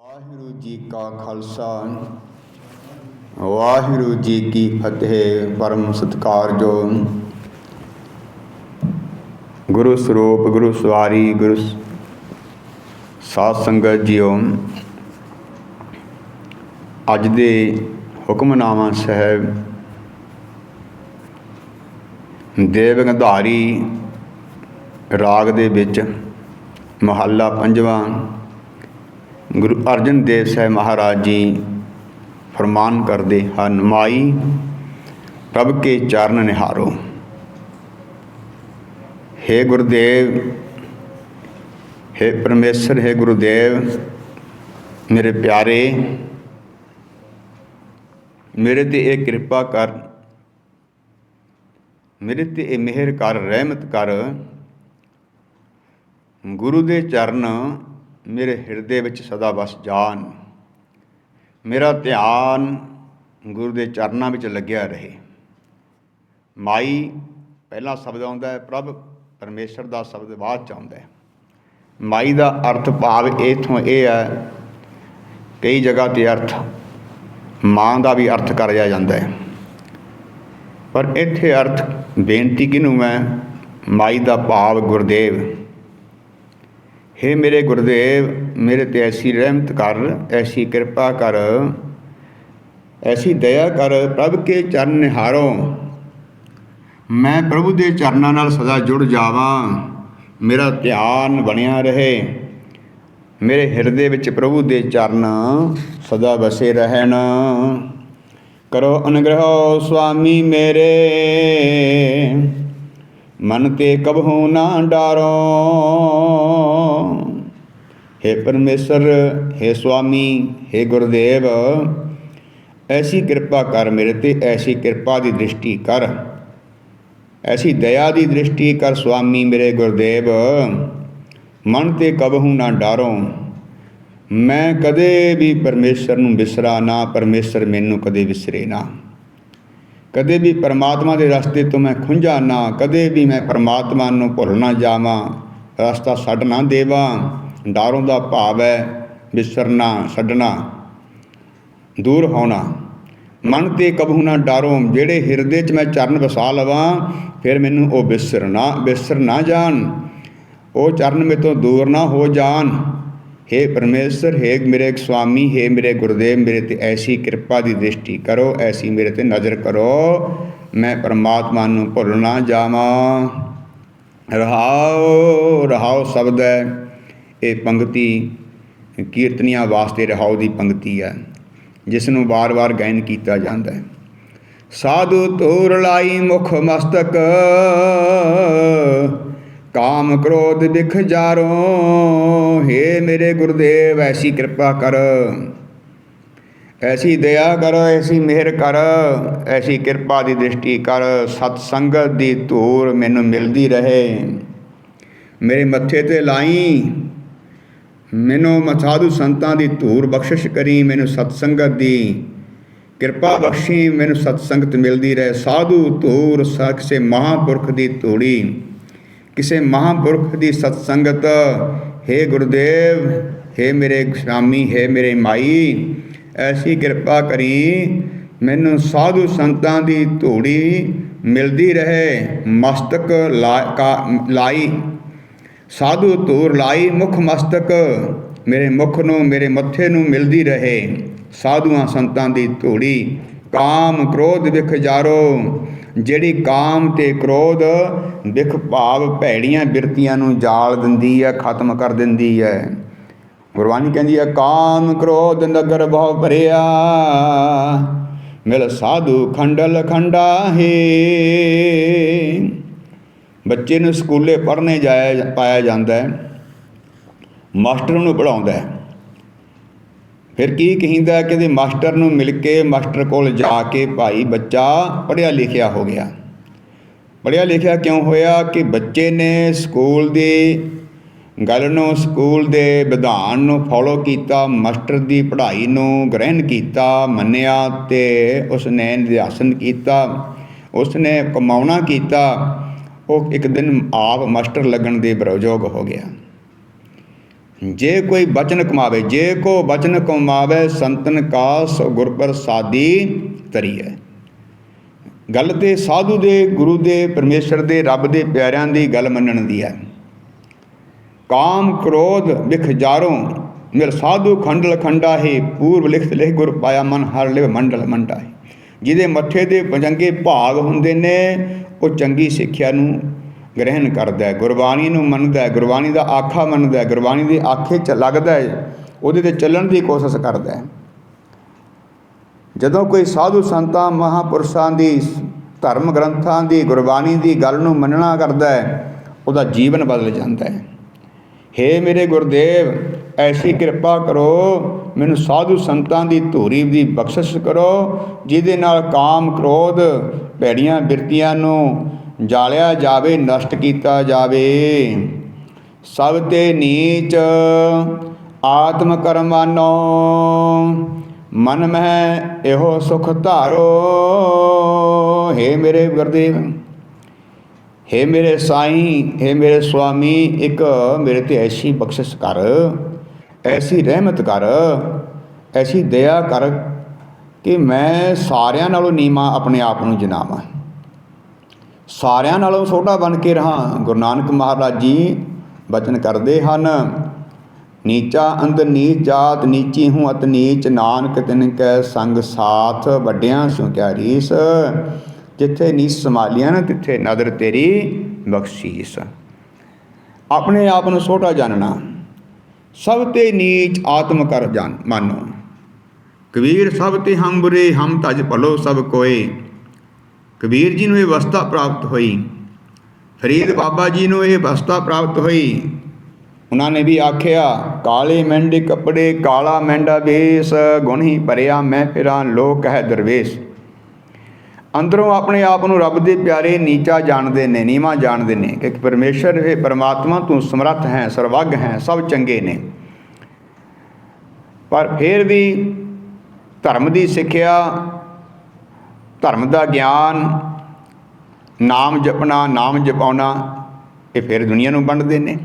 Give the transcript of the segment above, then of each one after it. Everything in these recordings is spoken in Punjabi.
ਵਾਹਿਗੁਰੂ ਜੀ ਕਾ ਖਾਲਸਾ। ਵਾਹਿਗੁਰੂ ਜੀ ਕੀ ਫਤਿਹ, ਪਰਮ ਸਤਿਕਾਰਜੋ ਗੁਰੂ ਸਰੂਪ, ਗੁਰੂ ਸਵਾਰੀ, ਗੁਰੂ ਸ- ਸਾਧ ਸੰਗਤ ਜੀਓ। ਅੱਜ ਦੇ ਹੁਕਮਨਾਮਾ ਸਾਹਿਬ, ਦੇਵ ਗੰਧਾਰੀ ਰਾਗ ਦੇ ਵਿੱਚ ਮਹੱਲਾ ਪੰਜਵਾਂ ਗੁਰੂ ਅਰਜਨ ਦੇਵ ਸਾਹਿਬ ਮਹਾਰਾਜ ਜੀ ਫਰਮਾਨ ਕਰਦੇ ਹਨ ਮਾਈ ਪ੍ਰਭ ਕੇ ਚਰਨ ਨਿਹਾਰੋ हे ਗੁਰਦੇਵ हे ਪਰਮੇਸ਼ਰ हे ਗੁਰਦੇਵ ਮੇਰੇ ਪਿਆਰੇ ਮੇਰੇ ਤੇ ਇਹ ਕਿਰਪਾ ਕਰ ਮੇਰੇ ਤੇ ਇਹ ਮਿਹਰ ਕਰ ਰਹਿਮਤ ਕਰ ਗੁਰੂ ਦੇ ਚਰਨ ਮੇਰੇ ਹਿਰਦੇ ਵਿੱਚ ਸਦਾ ਵਸ ਜਾਣ ਮੇਰਾ ਧਿਆਨ ਗੁਰੂ ਦੇ ਚਰਨਾਂ ਵਿੱਚ ਲੱਗਿਆ ਰਹੇ। ਮਾਈ ਪਹਿਲਾ ਸ਼ਬਦ ਆਉਂਦਾ ਹੈ, ਪ੍ਰਭ ਪਰਮੇਸ਼ਰ ਦਾ ਸ਼ਬਦ ਬਾਅਦ ਚ ਆਉਂਦਾ ਹੈ। ਮਾਈ ਦਾ ਅਰਥ ਭਾਵ ਇਥੋਂ ਇਹ ਹੈ, ਕਈ ਜਗ੍ਹਾ ਤੇ ਅਰਥ ਮਾਂ ਦਾ ਵੀ ਅਰਥ ਕਰਿਆ ਜਾਂਦਾ ਹੈ। ਪਰ ਇੱਥੇ ਅਰਥ ਬੇਨਤੀ ਕਿਹਨੂੰ ਹੈ? ਮਾਈ ਦਾ ਭਾਵ ਗੁਰਦੇਵ। हे ਮੇਰੇ ਗੁਰਦੇਵ, ਮੇਰੇ ਤੇ ਐਸੀ ਰਹਿਮਤ ਕਰ, ਐਸੀ ਕਿਰਪਾ ਕਰ, ਐਸੀ ਦਇਆ ਕਰ ਪ੍ਰਭ ਕੇ ਚਰਨ ਨਿਹਾਰੋ। ਮੈਂ ਪ੍ਰਭੂ ਦੇ ਚਰਨਾਂ ਨਾਲ ਸਦਾ ਜੁੜ ਜਾਵਾਂ, ਮੇਰਾ ਧਿਆਨ ਬਣਿਆ ਰਹੇ। ਮੇਰੇ ਹਿਰਦੇ ਵਿੱਚ ਪ੍ਰਭੂ ਦੇ ਚਰਨ ਸਦਾ ਵਸੇ ਰਹਿਣ। ਕਰੋ ਅਨੁਗ੍ਰਹੋ ਸੁਆਮੀ ਮੇਰੇ। ਮਨ ਤੇ ਕਬਹੂ ਨਾ ਡਾਰੋ। हे ਪਰਮੇਸ਼ਰ हे ਸੁਆਮੀ हे ਗੁਰਦੇਵ ਐਸੀ ਕਿਰਪਾ ਕਰ ਮੇਰੇ ਤੇ ਐਸੀ ਕਿਰਪਾ ਦੀ ਦ੍ਰਿਸ਼ਟੀ ਕਰ ਐਸੀ ਦਇਆ ਦੀ ਦ੍ਰਿਸ਼ਟੀ ਕਰ ਸੁਆਮੀ ਮੇਰੇ ਗੁਰਦੇਵ ਮਨ ਤੇ ਕਬਹੂ ਨਾ ਡਾਰੋ ਮੈਂ ਕਦੇ ਵੀ ਪਰਮੇਸ਼ਰ ਨੂੰ ਵਿਸਰਾ ਨਾ ਪਰਮੇਸ਼ਰ ਮੈਨੂੰ ਕਦੇ ਵਿਸਰੇ ਨਾ ਕਦੇ ਵੀ ਪਰਮਾਤਮਾ ਦੇ ਰਸਤੇ ਤੋਂ ਮੈਂ ਖੁੰਝਾ ਨਾ ਕਦੇ ਵੀ ਮੈਂ ਪਰਮਾਤਮਾ ਨੂੰ ਭੁੱਲ ਨਾ ਜਾਵਾਂ ਰਸਤਾ ਛੱਡ ਨਾ ਦੇਵਾਂ ਡਾਰੋਂ ਦਾ ਭਾਵ ਹੈ ਵਿਸਰਨਾ ਛੱਡਣਾ ਦੂਰ ਹੋਣਾ ਮਨ ਤੇ ਕਬਹੂ ਨਾ ਡਾਰੋ ਜਿਹੜੇ ਹਿਰਦੇ 'ਚ ਮੈਂ ਚਰਨ ਵਸਾ ਲਵਾਂ ਫਿਰ ਮੈਨੂੰ ਉਹ ਵਿਸਰ ਨਾ ਵਿਸਰ ਨਾ ਜਾਣ ਉਹ ਚਰਨ ਮੇ ਤੋਂ ਦੂਰ ਨਾ ਹੋ ਜਾਣ हे ਪਰਮੇਸ਼ਰ हे ਮੇਰੇ ਸੁਆਮੀ हे ਮੇਰੇ ਗੁਰਦੇਵ ਮੇਰੇ ਤੇ ਐਸੀ ਕਿਰਪਾ ਦੀ ਦ੍ਰਿਸ਼ਟੀ ਕਰੋ ਐਸੀ ਮੇਰੇ ਤੇ ਨਜ਼ਰ ਕਰੋ ਮੈਂ ਪਰਮਾਤਮਾ ਨੂੰ ਭੁੱਲ ਨਾ ਜਾਵਾਂ ਰਹਾਉ ਰਹਾਉ ਸ਼ਬਦ ਹੈ ਇਹ ਪੰਗਤੀ ਕੀਰਤਨੀਆਂ ਵਾਸਤੇ ਰਹਾਉ ਦੀ ਪੰਗਤੀ ਹੈ, ਜਿਸ ਨੂੰ ਵਾਰ-ਵਾਰ ਗਾਇਨ ਕੀਤਾ ਜਾਂਦਾ ਹੈ। ਸਾਧੂ ਤੂਰ ਲਾਈ ਮੁਖ ਮਸਤਕ, ਕਾਮ ਕ੍ਰੋਧ ਦਿਖ ਜਾਰੋ हे ਮੇਰੇ ਗੁਰਦੇਵ, ਐਸੀ ਕਿਰਪਾ ਕਰ। ਐਸੀ ਦਇਆ ਕਰ, ਐਸੀ ਮਿਹਰ ਕਰ, ਐਸੀ ਕਿਰਪਾ ਦੀ ਦ੍ਰਿਸ਼ਟੀ ਕਰ, ਸਤ ਸੰਗਤ ਦੀ ਧੂਰ ਮੈਨੂੰ ਮਿਲਦੀ ਰਹੇ। ਮੇਰੇ ਮੱਥੇ ਤੇ ਲਾਈ ਮੈਨੂੰ ਸਾਧੂ ਸੰਤਾਂ ਦੀ ਧੂੜ ਬਖਸ਼ਿਸ਼ ਕਰੀ ਮੈਨੂੰ ਸਤ ਸੰਗਤ ਦੀ ਕਿਰਪਾ ਬਖਸ਼ੀ ਮੈਨੂੰ ਸਤ ਸੰਗਤ ਮਿਲਦੀ ਰਹੇ ਸਾਧੂ ਧੂੜ ਕਿਸੇ ਮਹਾਪੁਰਖ ਦੀ ਧੂੜੀ ਕਿਸੇ ਮਹਾਪੁਰਖ ਦੀ ਸਤ ਸੰਗਤ हे ਗੁਰਦੇਵ हे ਮੇਰੇ ਸੁਆਮੀ हे ਮੇਰੇ ਮਾਈ ਐਸੀ ਕਿਰਪਾ ਕਰੀ ਮੈਨੂੰ ਸਾਧੂ ਸੰਤਾਂ ਦੀ ਧੂੜੀ ਮਿਲਦੀ ਰਹੇ ਮਸਤਕ ਲਾ- ਕਾ- ਲਾਈ ਸਾਧੂ ਧੂਰ ਲਾਈ ਮੁਖ ਮਸਤਕ, ਮੇਰੇ ਮੁਖ ਨੂੰ ਮੇਰੇ ਮੱਥੇ ਨੂੰ ਮਿਲਦੀ ਰਹੇ। ਸਾਧੂਆਂ ਸੰਤਾਂ ਦੀ ਧੂੜੀ, ਕਾਮ ਕ੍ਰੋਧ ਵਿਖ ਜਾਰੋ। ਜਿਹੜੀ ਕਾਮ ਤੇ ਕ੍ਰੋਧ ਵਿਖ ਭਾਵ ਭੈੜੀਆਂ ਬਿਰਤੀਆਂ ਨੂੰ ਜਾਲ ਦਿੰਦੀ ਹੈ, ਖਤਮ ਕਰ ਦਿੰਦੀ ਹੈ। ਗੁਰਬਾਣੀ ਕਹਿੰਦੀ ਹੈ, ਕਾਮ ਕ੍ਰੋਧ ਨਗਰ ਬਹੁ ਭਰਿਆ, ਮਿਲ ਸਾਧੂ ਖੰਡਲ ਖੰਡਾ ਹੈ ਬੱਚੇ ਨੂੰ ਸਕੂਲੇ ਪੜ੍ਹਨੇ ਜਾਇਆ ਪਾਇਆ ਜਾਂਦਾ ਹੈ। ਮਾਸਟਰ ਨੂੰ ਪੜਾਉਂਦਾ ਹੈ। ਫਿਰ ਕੀ ਕਹਿੰਦਾ ਹੈ? ਕਿ ਇਹਦੇ ਮਾਸਟਰ ਨੂੰ ਮਿਲ ਕੇ ਮਾਸਟਰ ਕੋਲ ਜਾ ਕੇ ਭਾਈ ਬੱਚਾ ਪੜ੍ਹਿਆ ਲਿਖਿਆ ਹੋ ਗਿਆ। ਪੜ੍ਹਿਆ ਲਿਖਿਆ ਕਿਉਂ ਹੋਇਆ? ਕਿ ਬੱਚੇ ਨੇ ਸਕੂਲ ਦੀ ਗੱਲ ਨੂੰ, ਸਕੂਲ ਦੇ ਵਿਧਾਨ ਨੂੰ ਫੋਲੋ ਕੀਤਾ, ਮਾਸਟਰ ਦੀ ਪੜ੍ਹਾਈ ਨੂੰ ਗ੍ਰਹਿਣ ਕੀਤਾ, ਮੰਨਿਆ ਤੇ ਉਸ ਨੇ ਕੀਤਾ, ਉਸਨੇ ਕਮਾਉਣਾ ਕੀਤਾ। ਉਹ ਇੱਕ ਦਿਨ ਆਪ ਮਾਸਟਰ ਲੱਗਣ ਦੇ ਬਰੋਜੋਗ ਹੋ ਗਿਆ। ਜੇ ਕੋਈ ਬਚਨ ਕਮਾਵੇ, ਜੇ ਕੋ ਬਚਨ ਕਮਾਵੇ, ਸੰਤਨ ਕਾ ਸੋ ਗੁਰ ਪ੍ਰਸਾਦੀ ਤਰੀਐ ਗੱਲ ਤੇ ਸਾਧੂ ਦੇ, ਗੁਰੂ ਦੇ, ਪਰਮੇਸ਼ਰ ਦੇ, ਰੱਬ ਦੇ ਪਿਆਰਿਆਂ ਦੀ ਗੱਲ ਮੰਨਣ ਦੀ ਹੈ ਕਾਮ ਕ੍ਰੋਧ ਵਿਖ ਜਾਰੋਂ ਮਿਲ ਸਾਧੂ ਖੰਡਲ ਖੰਡਾ ਹੈ ਪੂਰਬ ਲਿਖਤ ਲਿਖ ਗੁਰ ਪਾਇਆ ਮਨ, ਹਰ ਲਿਵ ਮੰਡਲ ਮੰਡਾ ਹੈ ਜਿਹਦੇ ਮੱਥੇ ਦੇ ਪੰਜੰਗੇ ਭਾਗ ਹੁੰਦੇ ਨੇ, ਉਹ ਚੰਗੀ ਸਿੱਖਿਆ ਨੂੰ ਗ੍ਰਹਿਣ ਕਰਦਾ ਹੈ, ਗੁਰਬਾਣੀ ਨੂੰ ਮੰਨਦਾ ਹੈ, ਗੁਰਬਾਣੀ ਦਾ ਆਖਾ ਮੰਨਦਾ ਹੈ, ਗੁਰਬਾਣੀ ਦੇ ਆਖੇ ਚ ਲੱਗਦਾ ਹੈ, ਉਹਦੇ ਤੇ ਚੱਲਣ ਦੀ ਕੋਸ਼ਿਸ਼ ਕਰਦਾ ਹੈ। ਜਦੋਂ ਕੋਈ ਸਾਧੂ ਸੰਤਾਂ, ਮਹਾਪੁਰਸ਼ਾਂ ਦੀ ਧਰਮ ਗ੍ਰੰਥਾਂ ਦੀ, ਗੁਰਬਾਣੀ ਦੀ ਗੱਲ ਨੂੰ ਮੰਨਣਾ ਕਰਦਾ ਹੈ, ਉਹਦਾ ਜੀਵਨ ਬਦਲ ਜਾਂਦਾ ਹੈ। ਹੇ ਮੇਰੇ ਗੁਰਦੇਵ ਐਸੀ ਕਿਰਪਾ ਕਰੋ, ਮੈਨੂੰ ਸਾਧੂ ਸੰਤਾਂ ਦੀ ਧੂਰੀ ਦੀ ਬਖਸ਼ਿਸ਼ ਕਰੋ, ਜਿਹਦੇ ਨਾਲ ਕਾਮ ਕ੍ਰੋਧ ਭੈੜੀਆਂ ਬਿਰਤੀਆਂ ਨੂੰ ਜਾਲਿਆ ਜਾਵੇ, ਨਸ਼ਟ ਕੀਤਾ ਜਾਵੇ। ਸਭ ਤੇ ਨੀਚ ਆਤਮ ਕਰਮਾਨੋ, ਮਨ ਮਹਿ ਇਹੋ ਸੁਖ ਧਾਰੋ। ਹੇ ਮੇਰੇ ਗੁਰਦੇਵ, ਹੇ ਮੇਰੇ ਸਾਈਂ, ਹੇ ਮੇਰੇ ਸੁਆਮੀ, ਇੱਕ ਮੇਰੇ ਤੇ ਐਸੀ ਬਖਸ਼ਿਸ਼ ਕਰ। ਐਸੀ ਰਹਿਮਤ ਕਰ, ਐਸੀ ਦਇਆ ਕਰ ਕਿ ਮੈਂ ਸਾਰਿਆਂ ਨਾਲੋਂ ਨੀਵਾਂ ਆਪਣੇ ਆਪ ਨੂੰ ਜਨਾਵਾਂ। ਸਾਰਿਆਂ ਨਾਲੋਂ ਛੋਟਾ ਬਣ ਕੇ ਰਹਾ। ਗੁਰੂ ਨਾਨਕ ਮਹਾਰਾਜ ਜੀ ਬਚਨ ਕਰਦੇ ਹਨ, ਨੀਚਾ ਅੰਦਰ ਨੀਚ ਜਾਤ, ਨੀਚੀ ਹੂੰ ਅਤ ਨੀਚ ਨਾਨਕ, ਤਿਨ ਕੈ ਸੰਗ ਸਾਥ ਵੱਡਿਆਂ ਸਿਉ ਕਿਆ ਰੀਸ। ਜਿੱਥੇ ਨੀਚ ਸੰਭਾਲੀਆਂ ਨਾ, ਤਿੱਥੇ ਨਦਰ ਤੇਰੀ ਬਖਸ਼ੀਸ। ਆਪਣੇ ਆਪ ਨੂੰ ਛੋਟਾ ਜਾਣਨਾ। ਸਭ ਤੇ ਨੀਚ ਆਤਮ ਕਰ ਜਾਣ ਮਾਨੋ। ਕਬੀਰ ਸਭ ਤੇ ਹਮ ਬੁਰੇ ਹਮ ਤਜ ਭਲੋ ਸਭ ਕੋਏ। ਕਬੀਰ ਜੀ ਨੂੰ ਇਹ ਅਵਸਥਾ ਪ੍ਰਾਪਤ ਹੋਈ। ਫਰੀਦ ਬਾਬਾ ਜੀ ਨੂੰ ਇਹ ਅਵਸਥਾ ਪ੍ਰਾਪਤ ਹੋਈ। ਉਹਨਾਂ ਨੇ ਵੀ ਆਖਿਆ, ਕਾਲੇ ਮੈਂਡੇ ਕੱਪੜੇ, ਕਾਲਾ ਮੈਂਡਾ ਵੇਸ, ਗੁਣ ਹੀ ਭਰਿਆ ਮੈਂ ਫਿਰਾਂ ਲੋਕ ਹੈ ਦਰਵੇਸ਼। ਅੰਦਰੋਂ ਆਪਣੇ ਆਪ ਨੂੰ ਰੱਬ ਦੇ ਪਿਆਰੇ ਨੀਚਾ ਜਾਣਦੇ ਨੇ, ਨੀਵਾ ਜਾਣਦੇ ਨੇ ਕਿ ਪਰਮੇਸ਼ਰ, ਹੈ ਪਰਮਾਤਮਾ, ਤੂੰ ਸਮਰੱਥ ਹੈ, ਸਰਵੱਗ ਹੈ, ਸਭ ਚੰਗੇ ਨੇ। ਪਰ ਫਿਰ ਵੀ ਧਰਮ ਦੀ ਸਿੱਖਿਆ, ਧਰਮ ਦਾ ਗਿਆਨ, ਨਾਮ ਜਪਣਾ, ਨਾਮ ਜਪਾਉਣਾ, ਇਹ ਫਿਰ ਦੁਨੀਆ ਨੂੰ ਵੰਡਦੇ ਨੇ।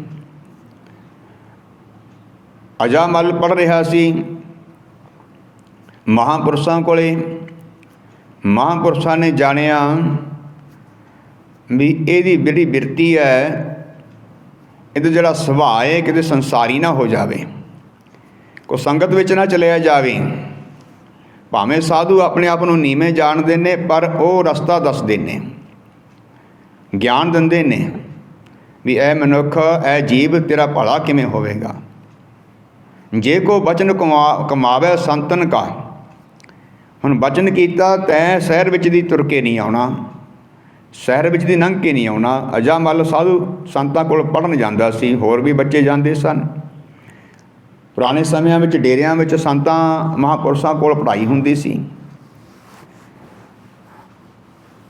ਅਜਾਮਲ ਪੜ ਰਿਹਾ ਸੀ ਮਹਾਪੁਰਸ਼ਾਂ ਕੋਲੇ। ਮਹਾਂਪੁਰਸ਼ਾਂ ਨੇ ਜਾਣਿਆ ਵੀ ਇਹਦੀ ਜਿਹੜੀ ਬਿਰਤੀ ਹੈ, ਇਹਦਾ ਜਿਹੜਾ ਸੁਭਾਅ ਹੈ, ਕਿਤੇ ਸੰਸਾਰੀ ਨਾ ਹੋ ਜਾਵੇ। ਕੋ ਸੰਗਤ ਵਿੱਚ ਨਾ ਚਲਿਆ ਜਾਵੇ। ਭਾਵੇਂ ਸਾਧੂ ਆਪਣੇ ਆਪ ਨੂੰ ਨੀਵੇਂ ਜਾਣਦੇ ਨੇ ਪਰ ਉਹ ਰਸਤਾ ਦੱਸਦੇ ਨੇ। ਗਿਆਨ ਦਿੰਦੇ ਨੇ ਵੀ ਇਹ ਮਨੁੱਖ, ਇਹ ਜੀਵ ਤੇਰਾ ਭਲਾ ਕਿਵੇਂ ਹੋਵੇਗਾ? ਜੇ ਕੋ ਬਚਨ ਕਮਾ, ਕਮਾਵੇ ਸੰਤਨ ਕਾ ਹੁਣ ਵਚਨ ਕੀਤਾ, ਤੈ ਸ਼ਹਿਰ ਵਿੱਚ ਦੀ ਤੁਰ ਕੇ ਨਹੀਂ ਆਉਣਾ। ਸ਼ਹਿਰ ਵਿੱਚ ਦੀ ਲੰਘ ਕੇ ਨਹੀਂ ਆਉਣਾ। ਅਜਾ ਮੱਲ ਸਾਧੂ ਸੰਤਾਂ ਕੋਲ ਪੜਨ ਜਾਂਦਾ ਸੀ, ਹੋਰ ਵੀ ਬੱਚੇ ਜਾਂਦੇ ਸਨ। ਪੁਰਾਣੇ ਸਮਿਆਂ ਵਿੱਚ ਡੇਰਿਆਂ ਵਿੱਚ ਸੰਤਾਂ ਮਹਾਪੁਰਸ਼ਾਂ ਕੋਲ ਪੜ੍ਹਾਈ ਹੁੰਦੀ ਸੀ।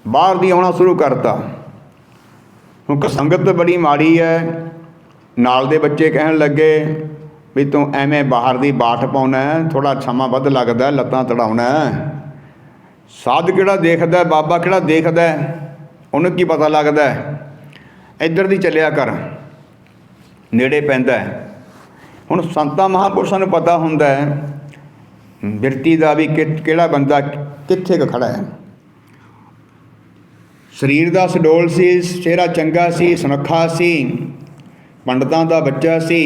ਬਾਹਰ ਦੀ ਆਉਣਾ ਸ਼ੁਰੂ ਕਰਤਾ। ਹੁਣ ਸੰਗਤ ਬੜੀ ਮਾੜੀ ਹੈ। ਨਾਲ ਦੇ ਬੱਚੇ ਕਹਿਣ ਲੱਗੇ ਵੀ ਤੂੰ ਐਵੇਂ ਬਾਹਰ ਦੀ ਬਾਠ ਪਾਉਣਾ ਥੋੜਾ ਸਮਾਂ ਵੱਧ ਲੱਗਦਾ, ਲੱਤਾਂ ਤੜਾਉਣਾ। ਸਾਧ ਕਿਹੜਾ ਦੇਖਦਾ, ਬਾਬਾ ਕਿਹੜਾ ਦੇਖਦਾ, ਉਹਨੂੰ ਕੀ ਪਤਾ ਲੱਗਦਾ? ਇੱਧਰ ਦੀ ਚੱਲਿਆ ਕਰ, ਨੇੜੇ ਪੈਂਦਾ। ਹੁਣ ਸੰਤਾਂ ਮਹਾਪੁਰਸ਼ਾਂ ਨੂੰ ਪਤਾ ਹੁੰਦਾ ਹੈ, ਬਿਰਤੀ ਦਾ ਵੀ ਕਿਹੜਾ ਬੰਦਾ ਕਿੱਥੇ ਕੁ ਖੜਾ ਹੈ। ਸਰੀਰ ਦਾ ਸਡੋਲ ਸੀ ਚਿਹਰਾ ਚੰਗਾ ਸੀ, ਸੁਨੱਖਾ ਸੀ, ਪੰਡਤਾਂ ਦਾ ਬੱਚਾ ਸੀ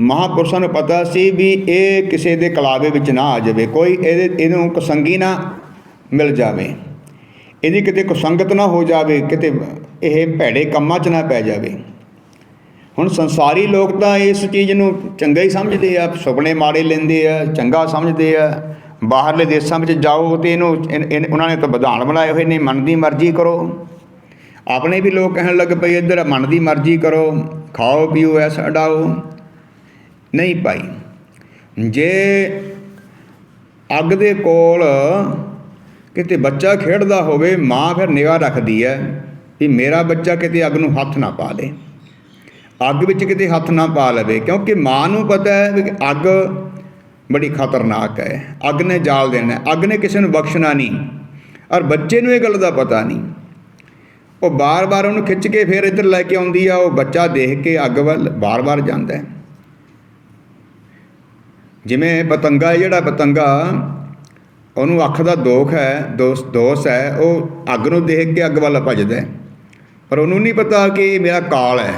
ਮਹਾਪੁਰਸ਼ਾਂ ਨੂੰ ਪਤਾ ਸੀ ਵੀ ਇਹ ਕਿਸੇ ਦੇ ਕਲਾਵੇ ਵਿੱਚ ਨਾ ਆ ਜਾਵੇ, ਕੋਈ ਇਹਦੇ, ਇਹਨੂੰ ਕੁਸੰਗੀ ਨਾ ਮਿਲ ਜਾਵੇ। ਇਹਦੀ ਕਿਤੇ ਕੁਸੰਗਤ ਨਾ ਹੋ ਜਾਵੇ, ਕਿਤੇ ਇਹ ਭੈੜੇ ਕੰਮਾਂ 'ਚ ਨਾ ਪੈ ਜਾਵੇ। ਹੁਣ ਸੰਸਾਰੀ ਲੋਕ ਤਾਂ ਇਸ ਚੀਜ਼ ਨੂੰ ਚੰਗਾ ਹੀ ਸਮਝਦੇ ਆ, ਸੁਪਨੇ ਮਾੜੇ ਲੈਂਦੇ ਆ, ਚੰਗਾ ਸਮਝਦੇ ਆ। ਬਾਹਰਲੇ ਦੇਸ਼ਾਂ ਵਿੱਚ ਜਾਓ ਤੇ ਇਹਨੂੰ ਇਨ- ਉਹਨਾਂ ਨੇ ਤਾਂ ਵਿਧਾਨ ਬਣਾਏ ਹੋਏ ਨੇ, ਮਨ ਦੀ ਮਰਜ਼ੀ ਕਰੋ। ਆਪਣੇ ਵੀ ਲੋਕ ਕਹਿਣ ਲੱਗ ਪਏ, ਇੱਧਰ ਮਨ ਦੀ ਮਰਜ਼ੀ ਕਰੋ, ਖਾਓ, ਪੀਓ ਐਸਾ ਉਡਾਓ ਨਹੀਂ ਪਾਈ। ਜੇ ਅੱਗ ਦੇ ਕੋਲ ਕਿਤੇ ਬੱਚਾ ਖੇਡਦਾ ਹੋਵੇ, ਮਾਂ ਫਿਰ ਨਿਗਾਹ ਰੱਖਦੀ ਹੈ ਵੀ ਮੇਰਾ ਬੱਚਾ ਕਿਤੇ ਅੱਗ ਨੂੰ ਹੱਥ ਨਾ ਪਾ ਲੇ। ਅੱਗ ਵਿੱਚ ਕਿਤੇ ਹੱਥ ਨਾ ਪਾ ਲਵੇ, ਕਿਉਂਕਿ ਮਾਂ ਨੂੰ ਪਤਾ ਹੈ ਵੀ ਅੱਗ ਬੜੀ ਖਤਰਨਾਕ ਹੈ। ਅੱਗ ਨੇ ਜਾਲ ਦੇਣਾ ਅੱਗ ਨੇ ਕਿਸੇ ਨੂੰ ਬਖਸ਼ਣਾ ਨਹੀਂ। ਔਰ ਬੱਚੇ ਨੂੰ ਇਹ ਗੱਲ ਦਾ ਪਤਾ ਨਹੀਂ। ਉਹ ਬਾਰ-ਬਾਰ ਉਹਨੂੰ ਖਿੱਚ ਕੇ ਫਿਰ ਇੱਧਰ ਲੈ ਕੇ ਆਉਂਦੀ ਆ। ਉਹ ਬੱਚਾ ਦੇਖ ਕੇ ਅੱਗ ਵੱਲ ਬਾਰ-ਬਾਰ ਜਾਂਦਾ ਹੈ। ਜਿਵੇਂ ਪਤੰਗਾ ਜਿਹੜਾ ਪਤੰਗਾ ਉਹਨੂੰ ਅੱਖ ਦਾ ਦੋਖ ਹੈ, ਦੋਸ ਦੋਸ ਹੈ, ਉਹ ਅੱਗ ਨੂੰ ਦੇਖ ਕੇ ਅੱਗ ਵੱਲ ਭੱਜਦਾ ਹੈ। ਪਰ ਉਹਨੂੰ ਨਹੀਂ ਪਤਾ ਕਿ ਇਹ ਮੇਰਾ ਕਾਲ ਹੈ।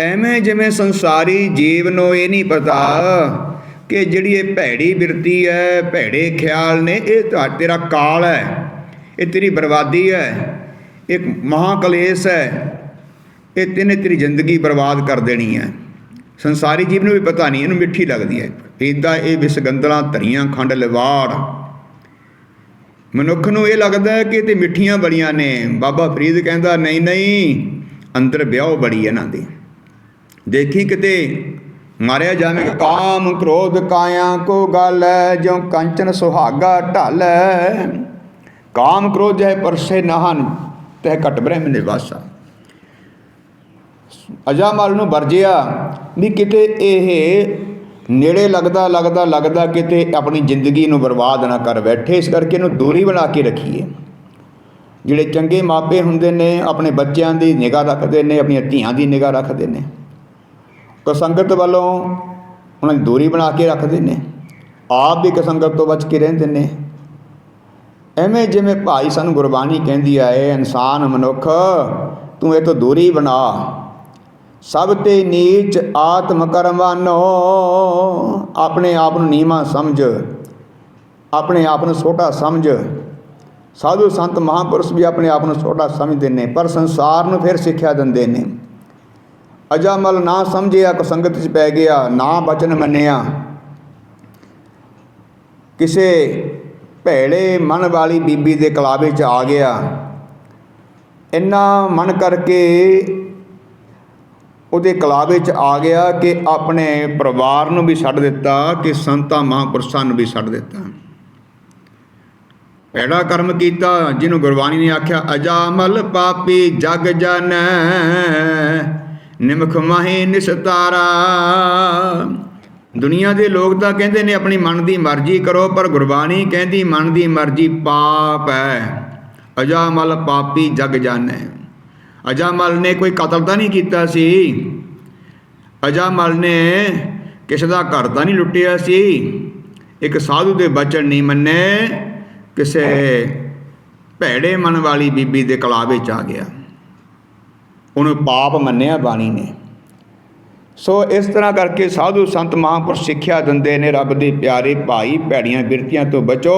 ਐਵੇਂ ਜਿਵੇਂ ਸੰਸਾਰੀ ਜੀਵ ਨੂੰ ਇਹ ਨਹੀਂ ਪਤਾ ਕਿ ਜਿਹੜੀ ਇਹ ਭੈੜੀ ਬਿਰਤੀ ਹੈ, ਭੈੜੇ ਖਿਆਲ ਨੇ, ਇਹ ਤੁਹਾ ਤੇਰਾ ਕਾਲ ਹੈ। ਇਹ ਤੇਰੀ ਬਰਬਾਦੀ ਹੈ। ਇੱਕ ਮਹਾਕਲੇਸ਼ ਹੈ। ਇਹ ਤੈਨੇ ਤੇਰੀ ਜ਼ਿੰਦਗੀ ਬਰਬਾਦ ਕਰ ਦੇਣੀ ਹੈ। ਸੰਸਾਰੀ ਜੀਵ ਨੂੰ ਵੀ ਪਤਾ ਨਹੀਂ, ਇਹਨੂੰ ਮਿੱਠੀ ਲੱਗਦੀ ਹੈ। ਇਦਾਂ ਇਹ ਵਿਸਗੰਦਲਾਂ ਧਰੀਆਂ ਖੰਡ ਲਿਵਾੜ। ਮਨੁੱਖ ਨੂੰ ਇਹ ਲੱਗਦਾ ਹੈ ਕਿ ਤੇ ਮਿੱਠੀਆਂ ਬੜੀਆਂ ਨੇ। ਬਾਬਾ ਫਰੀਦ ਕਹਿੰਦਾ, ਨਹੀਂ ਨਹੀਂ, ਅੰਦਰ ਵਿਆਹ ਬੜੀ ਇਹਨਾਂ ਦੀ। ਦੇਖੀ ਕਿਤੇ ਮਾਰਿਆ ਜਾਵੇ ਕਾਮ ਕ੍ਰੋਧ ਕਾਇਆ ਕੋ ਗਲ ਜਿਉ ਕੰਚਨ ਸੁਹਾਗਾ ਢਲ ਕਾਮ ਕ੍ਰੋਧ ਹੈ ਪਰਸੇ ਨਹਨ ਤੈ ਘਟ ਬ੍ਰਹਮ ਨਿਵਾਸਾ ਅਜਾਮਲ ਨੂੰ ਵਰਜਿਆ ਵੀ ਕਿਤੇ ਇਹ ਨੇੜੇ ਲੱਗਦਾ ਲੱਗਦਾ ਲੱਗਦਾ ਕਿਤੇ ਆਪਣੀ ਜ਼ਿੰਦਗੀ ਨੂੰ ਬਰਬਾਦ ਨਾ ਕਰ ਬੈਠੇ, ਇਸ ਕਰਕੇ ਇਹਨੂੰ ਦੂਰੀ ਬਣਾ ਕੇ ਰੱਖੀਏ। ਜਿਹੜੇ ਚੰਗੇ ਮਾਪੇ ਹੁੰਦੇ ਨੇ, ਆਪਣੇ ਬੱਚਿਆਂ ਦੀ ਨਿਗਾਹ ਰੱਖਦੇ ਨੇ, ਆਪਣੀਆਂ ਧੀਆਂ ਦੀ ਨਿਗਾਹ ਰੱਖਦੇ ਨੇ ਕਸੰਗਤ ਵੱਲੋਂ ਉਹਨਾਂ ਦੀ ਦੂਰੀ ਬਣਾ ਕੇ ਰੱਖਦੇ ਨੇ। ਆਪ ਵੀ ਕਸੰਗਤ ਤੋਂ ਬਚ ਕੇ ਰਹਿੰਦੇ ਨੇ। ਐਵੇਂ ਜਿਵੇਂ ਭਾਈ ਸਾਨੂੰ ਗੁਰਬਾਣੀ ਕਹਿੰਦੀ ਆ ਇਨਸਾਨ ਮਨੁੱਖ, ਤੂੰ ਇਹ ਤੋਂ ਦੂਰੀ ਬਣਾ। ਸਭ ਤੇ ਨੀਚ ਆਤਮ ਕਰਮਾਨੋ ਆਪਣੇ ਆਪ ਨੂੰ ਨੀਵਾਂ ਸਮਝ। ਆਪਣੇ ਆਪ ਨੂੰ ਛੋਟਾ ਸਮਝ। ਸਾਧੂ ਸੰਤ ਮਹਾਪੁਰਸ਼ ਵੀ ਆਪਣੇ ਆਪ ਨੂੰ ਛੋਟਾ ਸਮਝਦੇ ਨੇ, ਪਰ ਸੰਸਾਰ ਨੂੰ ਫਿਰ ਸਿੱਖਿਆ ਦਿੰਦੇ ਨੇ। ਅਜਾਮਲ ਨਾ ਸਮਝਿਆ ਕੋ ਸੰਗਤ ਚ ਪੈ ਗਿਆ, ਨਾ ਬਚਨ ਮੰਨਿਆ। ਕਿਸੇ ਭੈੜੇ ਮਨ ਵਾਲੀ ਬੀਬੀ ਦੇ ਕਲਾਵੇ ਚ ਆ ਗਿਆ। ਇੰਨਾ ਮਨ ਕਰਕੇ ਉਹਦੇ ਕਲਾਵੇ ਚ ਆ ਗਿਆ ਕਿ ਆਪਣੇ ਪਰਿਵਾਰ ਨੂੰ ਵੀ ਛੱਡ ਦਿੱਤਾ, ਕਿ ਸੰਤਾਂ ਮਹਾਂਪੁਰਸ਼ਾਂ ਨੂੰ ਵੀ ਛੱਡ ਦਿੱਤਾ। ਐੜਾ ਕਰਮ ਕੀਤਾ, ਜਿਹਨੂੰ ਗੁਰਬਾਣੀ ਨੇ ਆਖਿਆ, ਅਜਾਮਲ ਪਾਪੀ ਜਗ ਜਨ, ਨਿਮਖ ਮਾਹੇ ਨਿਸਤਾਰਾ ਦੁਨੀਆ ਦੇ ਲੋਕ ਤਾਂ ਕਹਿੰਦੇ ਨੇ, ਆਪਣੀ ਮਨ ਦੀ ਮਰਜ਼ੀ ਕਰੋ, ਪਰ ਗੁਰਬਾਣੀ ਕਹਿੰਦੀ, ਮਨ ਦੀ ਮਰਜ਼ੀ ਪਾਪ ਹੈ। ਅਜਾਮਲ ਪਾਪੀ ਜਗ ਜਾਣੈ ਅਜਾਮਲ ਨੇ ਕੋਈ ਕਤਲ ਤਾਂ ਨਹੀਂ ਕੀਤਾ ਸੀ? ਅਜਾਮਲ ਨੇ ਕਿਸੇ ਦਾ ਘਰ ਤਾਂ ਨਹੀਂ ਲੁੱਟਿਆ ਸੀ? ਇੱਕ ਸਾਧੂ ਦੇ ਬਚਨ ਨਹੀਂ ਮੰਨੇ। ਕਿਸੇ ਭੈੜੇ ਮਨ ਵਾਲੀ ਬੀਬੀ ਦੇ ਕਲਾ ਵਿੱਚ ਆ ਗਿਆ। ਉਹਨੂੰ ਪਾਪ ਮੰਨਿਆ ਬਾਣੀ ਨੇ। ਸੋ ਇਸ ਤਰ੍ਹਾਂ ਕਰਕੇ ਸਾਧੂ ਸੰਤ ਮਹਾਂਪੁਰਸ਼ ਸਿੱਖਿਆ ਦਿੰਦੇ ਨੇ ਰੱਬ ਦੇ ਪਿਆਰੇ ਭਾਈ ਭੈੜੀਆਂ ਬਿਰਤੀਆਂ ਤੋਂ ਬਚੋ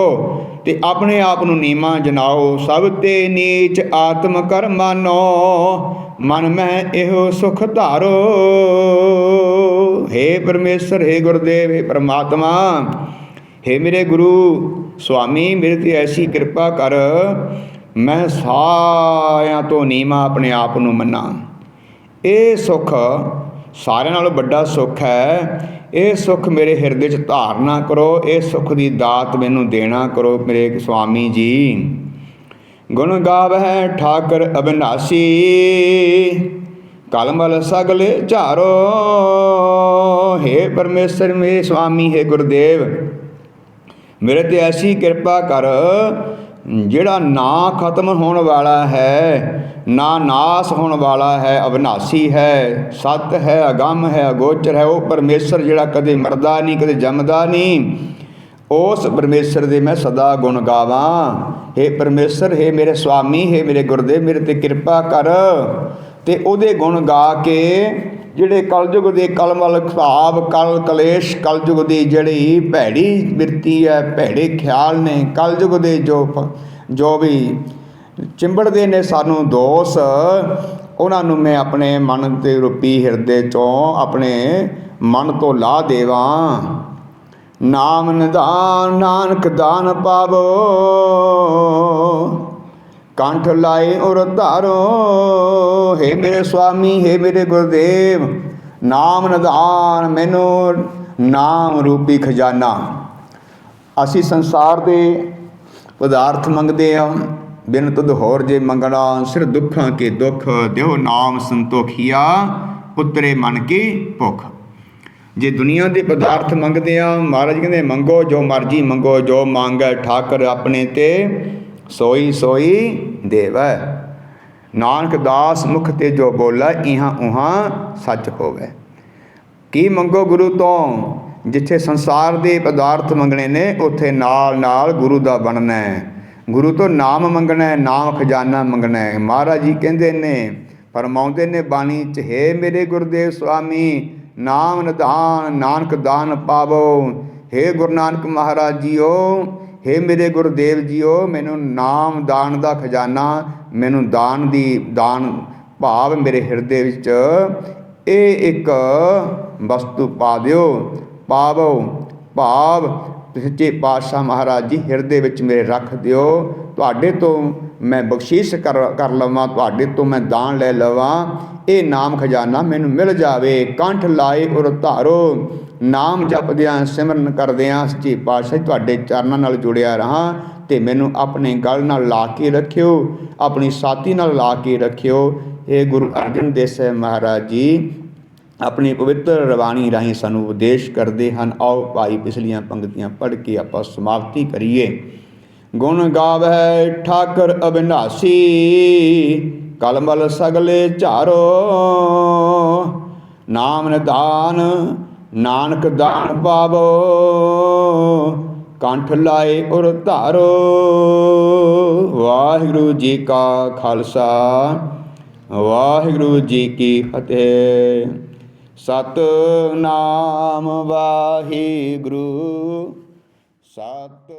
ਤੇ ਆਪਣੇ ਆਪ ਨੂੰ ਨੀਮਾ ਜਨਾਓ ਸਭ ਤੇ ਨੀਚ ਆਤਮ ਕਰਮਾਨੋ ਮਨ ਮੈਂ ਇਹੋ ਸੁਖ ਧਾਰੋ हे ਪਰਮੇਸ਼ਰ हे ਗੁਰਦੇਵ हे ਪ੍ਰਮਾਤਮਾ हे ਮੇਰੇ ਗੁਰੂ ਸੁਆਮੀ ਮੇਰੇ ਤੇ ਐਸੀ ਕਿਰਪਾ ਕਰ ਮੈਂ ਸਾਰਿਆਂ ਤੋਂ ਨੀਮਾ ਆਪਣੇ ਆਪ ਨੂੰ ਮੰਨਾਂ ਇਹ ਸੁਖ ਸਾਰਿਆਂ ਨਾਲੋਂ ਵੱਡਾ ਸੁੱਖ ਹੈ। ਇਹ ਸੁੱਖ ਮੇਰੇ ਹਿਰਦੇ 'ਚ ਧਾਰਨਾ ਕਰੋ। ਇਹ ਸੁੱਖ ਦੀ ਦਾਤ ਮੈਨੂੰ ਦੇਣਾ ਕਰੋ ਮੇਰੇ ਸੁਆਮੀ ਜੀ। ਗੁਣ ਗਾਵਹਿ ਠਾਕਰ ਅਬਨਾਸੀ। ਕਲਮਲ ਸਗਲੇ ਝਾਰੋ। हे ਪਰਮੇਸ਼ਰ, ਮੇਰੇ ਸੁਆਮੀ ਹੈ ਗੁਰਦੇਵ। ਮੇਰੇ ਤੇ ਐਸੀ ਕਿਰਪਾ ਕਰ ਜਿਹੜਾ ਨਾ ਖਤਮ ਹੋਣ ਵਾਲਾ ਹੈ ਨਾ ਨਾਸ ਹੋਣ ਵਾਲਾ ਹੈ ਅਬਨਾਸੀ ਹੈ ਸਤ ਹੈ ਅਗੰਮ ਹੈ ਅਗੋਚਰ ਹੈ ਉਹ ਪਰਮੇਸ਼ਰ ਜਿਹੜਾ ਕਦੇ ਮਰਦਾ ਨਹੀਂ ਕਦੇ ਜੰਮਦਾ ਨਹੀਂ ਉਸ ਪਰਮੇਸ਼ਰ ਦੇ ਮੈਂ ਸਦਾ ਗੁਣ ਗਾਵਾਂ हे ਪਰਮੇਸ਼ਰ हे ਮੇਰੇ ਸੁਆਮੀ हे ਮੇਰੇ ਗੁਰਦੇਵ ਮੇਰੇ ਤੇ ਕਿਰਪਾ ਕਰ ਤੇ ਉਹਦੇ ਗੁਣ ਗਾ ਕੇ ਜਿਹੜੇ ਕਲਯੁਗ ਦੇ ਕਲਮਲ ਭਾਵ ਕਲ ਕਲੇਸ਼, ਕਲਯੁਗ ਦੀ ਜਿਹੜੀ ਭੈੜੀ ਬਿਰਤੀ ਹੈ, ਭੈੜੇ ਖਿਆਲ ਨੇ, ਕਲਯੁਗ ਦੇ ਜੋ ਜੋ ਵੀ ਚਿੰਬੜਦੇ ਨੇ ਸਾਨੂੰ ਦੋਸ, ਉਹਨਾਂ ਨੂੰ ਮੈਂ ਆਪਣੇ ਮਨ ਦੇ ਰੂਪੀ ਹਿਰਦੇ ਚੋਂ ਆਪਣੇ ਮਨ ਤੋਂ ਲਾ ਦੇਵਾਂ। ਨਾਮ ਨਿਦਾਨ ਨਾਨਕ ਦਾਨ ਪਾਵੋ। ਕੰਠ ਲਾਏ ਔਰ ਧਾਰੋ हे ਮੇਰੇ ਸੁਆਮੀ हे ਮੇਰੇ ਗੁਰਦੇਵ ਨਾਮ ਨਿਦਾਨ ਮੈਨੂੰ ਨਾਮ ਰੂਪੀ ਖਜ਼ਾਨਾ ਅਸੀਂ ਸੰਸਾਰ ਦੇ ਪਦਾਰਥ ਮੰਗਦੇ ਹਾਂ ਬਿਨ ਤੁਧ ਹੋਰ ਜੇ ਮੰਗਣਾ ਸਿਰ ਦੁੱਖਾਂ ਕੇ ਦੁੱਖ ਦਿਓ ਨਾਮ ਸੰਤੋਖੀਆ ਉਤਰੇ ਮਨ ਕੀ ਭੁੱਖ ਜੇ ਦੁਨੀਆ ਦੇ ਪਦਾਰਥ ਮੰਗਦੇ ਆ ਮਹਾਰਾਜ ਕਹਿੰਦੇ ਮੰਗੋ ਜੋ ਮਰਜ਼ੀ ਮੰਗੋ ਜੋ ਮੰਗੈ ਠਾਕਰ ਆਪਣੇ ਤੇ ਸੋਈ ਸੋਈ ਦੇਵੈ। ਨਾਨਕ ਦਾਸ ਮੁਖ ਤੇ ਜੋ ਬੋਲਾ, ਇਹਾਂ ਉਹਾਂ ਸੱਚ ਹੋਵੇ। ਕੀ ਮੰਗੋ ਗੁਰੂ ਤੋਂ? ਜਿੱਥੇ ਸੰਸਾਰ ਦੇ ਪਦਾਰਥ ਮੰਗਣੇ ਨੇ, ਉੱਥੇ ਨਾਲ ਨਾਲ ਗੁਰੂ ਦਾ ਬਣਨਾ। ਹੈ ਗੁਰੂ ਤੋਂ ਨਾਮ ਮੰਗਣਾ ਹੈ ਨਾਮ ਖਜ਼ਾਨਾ ਮੰਗਣਾ। ਹੈ ਮਹਾਰਾਜ ਜੀ ਕਹਿੰਦੇ ਨੇ, ਫਰਮਾਉਂਦੇ ਨੇ, ਬਾਣੀ ਚ, ਹੈ ਮੇਰੇ ਗੁਰਦੇਵ ਸੁਆਮੀ ਨਾਮ ਨਿਧਾਨ, ਨਾਨਕ ਦਾਨ ਪਾਵੋ। ਹੇ ਗੁਰੂ ਨਾਨਕ ਮਹਾਰਾਜ ਜੀਓ ਹੇ ਮੇਰੇ ਗੁਰਦੇਵ ਜੀਓ, ਮੈਨੂੰ ਨਾਮ ਦਾਨ ਦਾ ਖਜ਼ਾਨਾ, ਮੈਨੂੰ ਦਾਨ ਦੀ, ਦਾਨ ਭਾਵ ਮੇਰੇ ਹਿਰਦੇ ਵਿੱਚ। ਇਹ ਇੱਕ ਵਸਤੂ ਪਾ ਦਿਓ। ਪਾਵੋ। ਭਾਵ, ਸੱਚੇ ਪਾਤਸ਼ਾਹ ਮਹਾਰਾਜ ਜੀ, ਹਿਰਦੇ ਵਿੱਚ ਮੇਰੇ ਰੱਖ ਦਿਓ। ਤੁਹਾਡੇ ਤੋਂ ਮੈਂ ਬਖਸ਼ਿਸ਼ ਕਰ ਕਰ ਲਵਾਂ, ਤੁਹਾਡੇ ਤੋਂ ਮੈਂ ਦਾਨ ਲੈ ਲਵਾਂ। ਇਹ ਨਾਮ ਖਜ਼ਾਨਾ ਮੈਨੂੰ ਮਿਲ ਜਾਵੇ। ਕੰਠ ਲਾਏ ਉਰ ਧਾਰੋ। ਨਾਮ ਜਪਦਿਆਂ, ਸਿਮਰਨ ਕਰਦਿਆਂ ਸੱਚੇ ਪਾਤਸ਼ਾਹ ਤੁਹਾਡੇ ਚਰਨਾਂ ਨਾਲ ਜੁੜਿਆ ਰਹਾ ਤੇ ਮੈਨੂੰ ਆਪਣੇ ਗਲ ਨਾਲ ਲਾ ਕੇ ਰੱਖਿਓ, ਆਪਣੀ ਸਾਥੀ ਨਾਲ ਲਾ ਕੇ ਰੱਖਿਓ। ਇਹ ਗੁਰੂ ਅਰਜਨ ਦੇਵ ਸਾਹਿਬ ਮਹਾਰਾਜ ਜੀ, ਆਪਣੀ ਪਵਿੱਤਰ ਰਵਾਨੀ ਰਾਹੀਂ ਸਾਨੂੰ ਉਪਦੇਸ਼ ਕਰਦੇ ਹਨ, ਆਓ ਭਾਈ ਪਿਛਲੀਆਂ ਪੰਕਤੀਆਂ ਪੜ੍ਹ ਕੇ ਆਪਾਂ ਸਮਾਪਤੀ ਕਰੀਏ। ਗੁਣ ਗਾਵੇ ਠਾਕਰ ਅਬਿਨਾਸੀ ਕਲਮਲ ਸਗਲੇ ਝਾਰੋ। ਨਾਮ ਨਿਦਾਨ ਨਾਨਕ ਦਾਨ ਪਾਵੋ, ਕੰਠ ਲਾਏ ਉਰ ਧਾਰੋ। ਵਾਹਿਗੁਰੂ ਜੀ ਕਾ ਖਾਲਸਾ, ਵਾਹਿਗੁਰੂ ਜੀ ਕੀ ਫਤਿਹ। ਸਤਨਾਮ ਵਾਹਿਗੁਰੂ, ਸਤ